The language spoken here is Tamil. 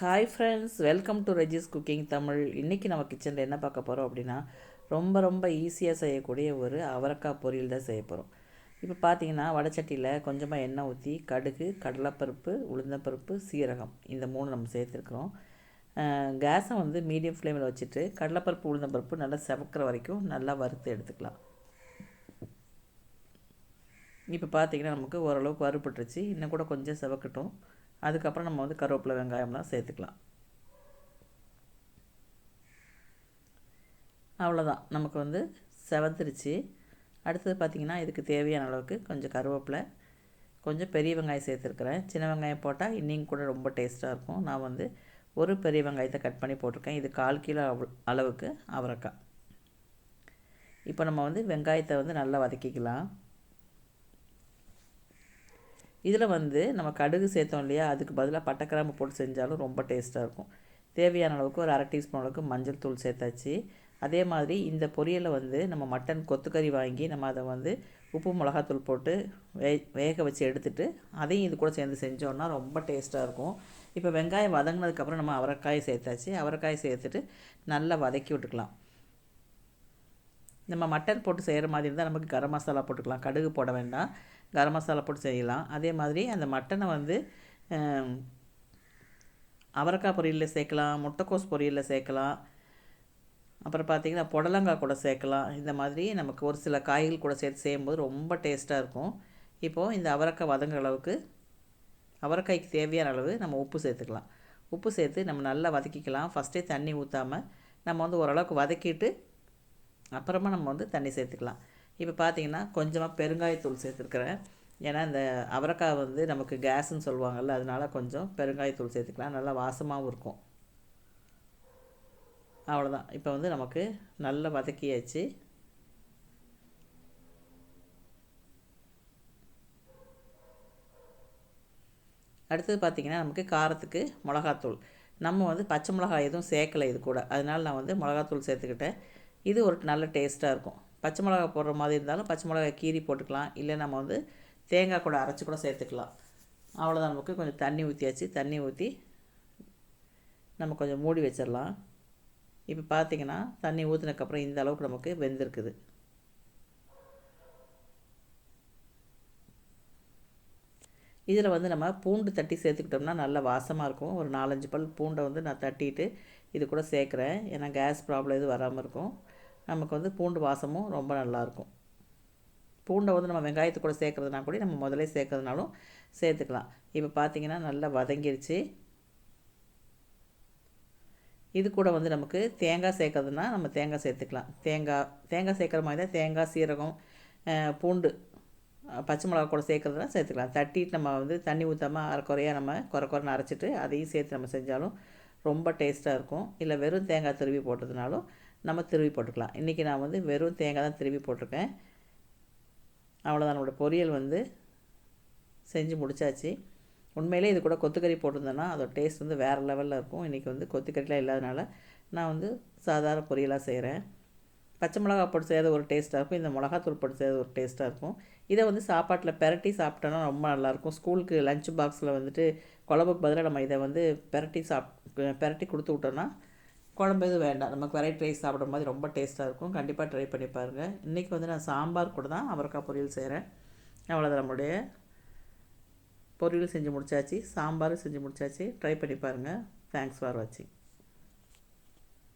Hi friends welcome to Regis cooking Tamil இன்றைக்கி நம்ம கிச்சனில் என்ன பார்க்க போகிறோம் அப்படின்னா ரொம்ப ரொம்ப ஈஸியாக செய்யக்கூடிய ஒரு அவரக்காய் பொரியல் தான் செய்ய போகிறோம் இப்போ பார்த்தீங்கன்னா வடச்சட்டியில் கொஞ்சமாக எண்ணெய் ஊற்றி கடுகு கடலைப்பருப்பு உளுந்தப்பருப்பு சீரகம் இந்த மூணு நம்ம சேர்த்துருக்குறோம். கேஸை வந்து மீடியம் ஃப்ளேமில் வச்சுட்டு கடலைப்பருப்பு உளுந்தப்பருப்பு நல்லா செவக்கிற வரைக்கும் நல்லா வறுத்து எடுத்துக்கலாம். இப்போ பார்த்தீங்கன்னா நமக்கு ஓரளவுக்கு வறுபட்டுருச்சு. இன்னும் கூட கொஞ்சம் செவக்கட்டும். அதுக்கப்புறம் நம்ம வந்து கருவேப்பிலை வெங்காயம்லாம் சேர்த்துக்கலாம். அவ்வளோதான் நமக்கு வந்து செவந்துருச்சு. அடுத்தது பார்த்திங்கன்னா இதுக்கு தேவையான அளவுக்கு கொஞ்சம் கருவேப்பிலை கொஞ்சம் பெரிய வெங்காயம் சேர்த்துருக்குறேன். சின்ன வெங்காயம் போட்டால் இன்னிங் கூட ரொம்ப டேஸ்ட்டாக இருக்கும். நான் வந்து ஒரு பெரிய வெங்காயத்தை கட் பண்ணி போட்டிருக்கேன். இது கால் கிலோ அளவுக்கு அவரைக்காய். இப்போ நம்ம வந்து வெங்காயத்தை வந்து நல்லா வதக்கிக்கலாம். இதில் வந்து நம்ம கடுகு சேர்த்தோம் இல்லையா அதுக்கு பதிலாக பட்டைக்கிராம்பு போட்டு செஞ்சாலும் ரொம்ப டேஸ்ட்டாக இருக்கும். தேவையான அளவுக்கு ஒரு அரை டீஸ்பூன் அளவுக்கு மஞ்சள் தூள் சேர்த்தாச்சு. அதே மாதிரி இந்த பொரியலை வந்து நம்ம மட்டன் கொத்துக்கறி வாங்கி நம்ம அதை வந்து உப்பு மிளகாத்தூள் போட்டு வே வேக வச்சு எடுத்துகிட்டு அதையும் இது கூட சேர்ந்து செஞ்சோன்னா ரொம்ப டேஸ்ட்டாக இருக்கும். இப்போ வெங்காயம் வதங்கினதுக்கப்புறம் நம்ம அவரைக்காயை சேர்த்தாச்சு. அவரைக்காயை சேர்த்துட்டு நல்லா வதக்கி விட்டுக்கலாம். நம்ம மட்டன் போட்டு செய்கிற மாதிரி இருந்தால் நமக்கு கரம் மசாலா போட்டுக்கலாம். கடுகு போட வேண்டாம். கரம் மசாலா போட்டு செய்யலாம். அதே மாதிரி அந்த மட்டனை வந்து அவரைக்காய் பொரியலில் சேர்க்கலாம் முட்டைக்கோஸ் பொரியலில் சேர்க்கலாம். அப்புறம் பார்த்திங்கன்னா புடலங்காய் கூட சேர்க்கலாம். இந்த மாதிரி நமக்கு ஒரு சில காய்கள் கூட சேர்த்து செய்யும்போது ரொம்ப டேஸ்ட்டாக இருக்கும். இப்போது இந்த அவரைக்காய் வதங்குற அளவுக்கு அவரைக்காய்க்கு தேவையான அளவு நம்ம உப்பு சேர்த்துக்கலாம். உப்பு சேர்த்து நம்ம நல்லா வதக்கிக்கலாம். ஃபஸ்ட்டே தண்ணி ஊற்றாமல் நம்ம வந்து ஓரளவுக்கு வதக்கிட்டு அப்புறமா நம்ம வந்து தண்ணி சேர்த்துக்கலாம். இப்போ பார்த்தீங்கன்னா கொஞ்சமாக பெருங்காயத்தூள் சேர்த்துருக்குறேன். ஏன்னா இந்த அவரைக்காய் வந்து நமக்கு கேஸுன்னு சொல்லுவாங்கள்ல அதனால கொஞ்சம் பெருங்காயத்தூள் சேர்த்துக்கலாம். நல்லா வாசமாகவும் இருக்கும். அவ்வளோதான் இப்போ வந்து நமக்கு நல்லா வதக்கியாச்சு. அடுத்தது பார்த்திங்கன்னா நமக்கு காரத்துக்கு மிளகாத்தூள். நம்ம வந்து பச்சை மிளகாய் எதுவும் சேர்க்கலை இது கூட. அதனால் நான் வந்து மிளகாத்தூள் சேர்த்துக்கிட்டேன். இது ஒரு நல்ல டேஸ்ட்டாக இருக்கும். பச்சை மிளகா போடுற மாதிரி இருந்தாலும் பச்சை மிளகாய் கீரி போட்டுக்கலாம். இல்லை நம்ம வந்து தேங்காய் கூட அரைச்சி கூட சேர்த்துக்கலாம். அவ்வளோதான் நமக்கு. கொஞ்சம் தண்ணி ஊற்றியாச்சு தண்ணி ஊற்றி நம்ம கொஞ்சம் மூடி வச்சிடலாம். இப்போ பார்த்திங்கன்னா தண்ணி ஊற்றினக்கப்புறம் இந்த அளவுக்கு நமக்கு வெந்திருக்குது. இதில் வந்து நம்ம பூண்டு தட்டி சேர்த்துக்கிட்டோம்னா நல்ல வாசமாக இருக்கும். ஒரு நாலஞ்சு பல் பூண்டை வந்து நான் தட்டிட்டு இது கூட சேர்க்குறேன். ஏன்னா கேஸ் ப்ராப்ளம் எதுவும் வராமல் இருக்கும். நமக்கு வந்து பூண்டு வாசமும் ரொம்ப நல்லாயிருக்கும் பூண்டை வந்து நம்ம வெங்காயத்து கூட சேர்க்குறதுனா கூட நம்ம முதலே சேர்க்குறதுனாலும் சேர்த்துக்கலாம். இப்போ பார்த்திங்கன்னா நல்லா வதங்கிருச்சு. இது கூட வந்து நமக்கு தேங்காய் சேர்க்குறதுனா நம்ம தேங்காய் சேர்த்துக்கலாம். தேங்காய் தேங்காய் சேர்க்குற மாதிரி தான் தேங்காய் சீரகம் பூண்டு பச்சை மிளகா கூட சேர்க்குறதுனா சேர்த்துக்கலாம். தட்டிட்டு நம்ம வந்து தண்ணி ஊற்றாமல் அரை குறையாக நம்ம குறை குறைன்னு அரைச்சிட்டு அதையும் சேர்த்து நம்ம செஞ்சாலும் ரொம்ப டேஸ்ட்டாக இருக்கும். இல்லை வெறும் தேங்காய் திருவி போட்டதுனாலும் நம்ம திருவி போட்டுக்கலாம். இன்றைக்கி நான் வந்து வெறும் தேங்காய் தான் திருவி போட்டிருக்கேன். அவ்வளோதான் நம்மளோட பொரியல் வந்து செஞ்சு முடித்தாச்சு உண்மையிலே இது கூட கொத்துக்கறி போட்டிருந்தேன்னா அதோட டேஸ்ட் வந்து வேறு லெவலில் இருக்கும். இன்றைக்கி வந்து கொத்துக்கறிலாம் இல்லாதனால நான் வந்து சாதாரண பொரியலாக செய்கிறேன் பச்சை மிளகா போட்டு செய்கிறது ஒரு டேஸ்ட்டாக இருக்கும். இந்த மிளகாத்தூள் போட்டு செய்யாத ஒரு டேஸ்ட்டாக இருக்கும். இதை வந்து சாப்பாட்டில் பெரட்டி சாப்பிட்டோன்னா ரொம்ப நல்லாயிருக்கும் ஸ்கூலுக்கு லஞ்ச் பாக்ஸில் வந்துட்டு குழம்புக்கு பதிலாக நம்ம இதை வந்து பெரட்டி சாப் பெரட்டி கொடுத்து விட்டோன்னா குழம்பு எதுவும் வேண்டாம். நமக்கு வெரைட்டி ரைஸ் சாப்பிடும் மாதிரி ரொம்ப டேஸ்ட்டாக இருக்கும். கண்டிப்பாக ட்ரை பண்ணி பாருங்கள் இன்றைக்கி வந்து நான் சாம்பார் கூட தான் அவரைக்காய் பொரியல் செய்கிறேன் அவ்வளோதான் நம்மளுடைய பொரியல் செஞ்சு முடிச்சாச்சு. சாம்பாரும் செஞ்சு முடிச்சாச்சு. ட்ரை பண்ணி பாருங்கள் தேங்க்ஸ் ஃபார் வாட்சிங்